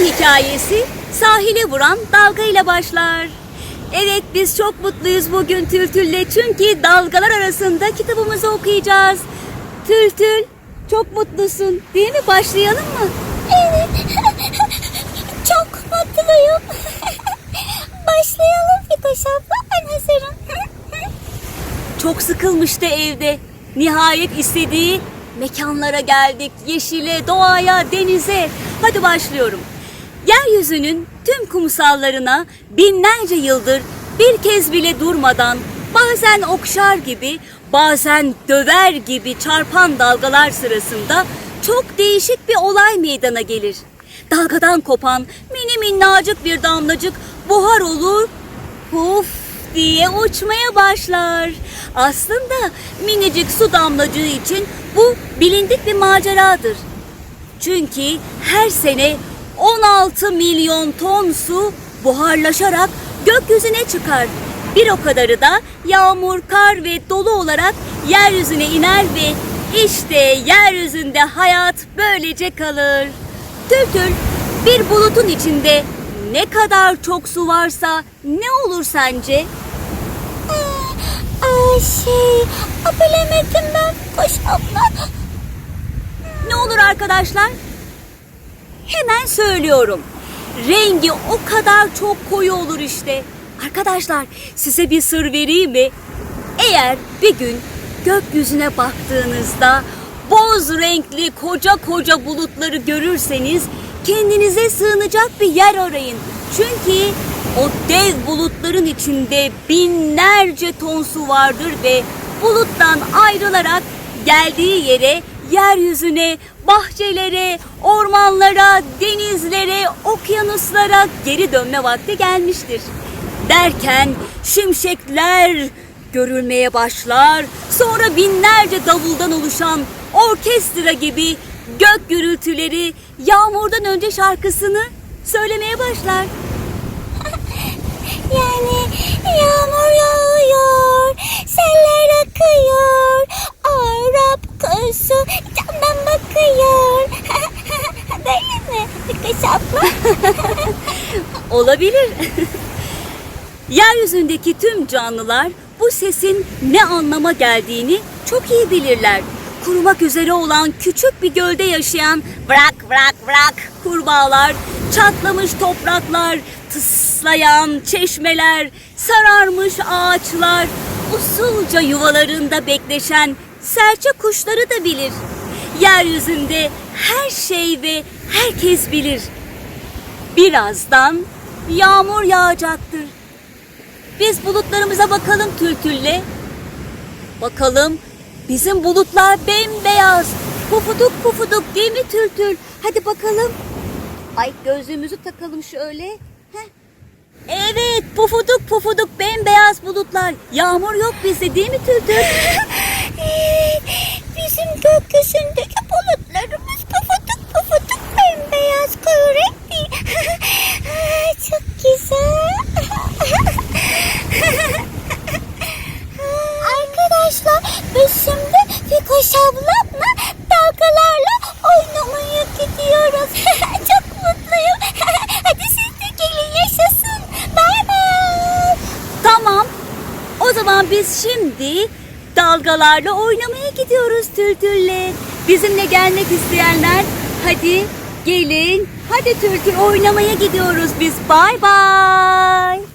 hikayesi sahile vuran dalgayla başlar. Evet biz çok mutluyuz bugün Tültül'le çünkü dalgalar arasında kitabımızı okuyacağız. Tültül çok mutlusun değil mi? Başlayalım mı? Evet. Çok mutluyum. Başlayalım Fikoş abla. Ben hazırım. Çok sıkılmıştı evde. Nihayet istediği mekanlara geldik. Yeşile, doğaya, denize. Hadi başlıyorum. Yeryüzünün tüm kumsallarına binlerce yıldır bir kez bile durmadan bazen okşar gibi bazen döver gibi çarpan dalgalar sırasında çok değişik bir olay meydana gelir. Dalgadan kopan mini minnacık bir damlacık buhar olur puf diye uçmaya başlar. Aslında minicik su damlacığı için bu bilindik bir maceradır. Çünkü her sene 16 milyon ton su buharlaşarak gökyüzüne çıkar. Bir o kadarı da yağmur, kar ve dolu olarak yeryüzüne iner ve işte yeryüzünde hayat böylece kalır. Tültül bir bulutun içinde ne kadar çok su varsa ne olur sence? Aa, şey, aa, bilemedim ben Fikoş abla. Ne olur arkadaşlar? Hemen söylüyorum. Rengi o kadar çok koyu olur işte. Arkadaşlar size bir sır vereyim mi? Eğer bir gün gökyüzüne baktığınızda boz renkli koca koca bulutları görürseniz kendinize sığınacak bir yer arayın. Çünkü o dev bulutların içinde binlerce ton su vardır ve buluttan ayrılarak geldiği yere yeryüzüne, bahçelere, ormanlara, denizlere, okyanuslara geri dönme vakti gelmiştir. Derken şimşekler görülmeye başlar. Sonra binlerce davuldan oluşan orkestra gibi gök gürültüleri yağmurdan önce şarkısını söylemeye başlar. Yani yağmur yağıyor, Olabilir. Yeryüzündeki tüm canlılar bu sesin ne anlama geldiğini çok iyi bilirler. Kurumak üzere olan küçük bir gölde yaşayan bırak bırak bırak kurbağalar, çatlamış topraklar, tıslayan çeşmeler, sararmış ağaçlar, usulca yuvalarında bekleşen serçe kuşları da bilir. Yeryüzünde her şey ve herkes bilir. Birazdan yağmur yağacaktır. Biz bulutlarımıza bakalım Tültül'le. Bakalım bizim bulutlar bembeyaz. Pufuduk pufuduk değil mi Tültül? Hadi bakalım. Ay gözlüğümüzü takalım şöyle. Heh. Evet pufuduk pufuduk bembeyaz bulutlar. Yağmur yok bizde değil mi Tültül? Bizim gökyüzündeki şimdi dalgalarla oynamaya gidiyoruz Tültül'le. Bizimle gelmek isteyenler hadi gelin. Hadi Tültül oynamaya gidiyoruz biz. Bay bay.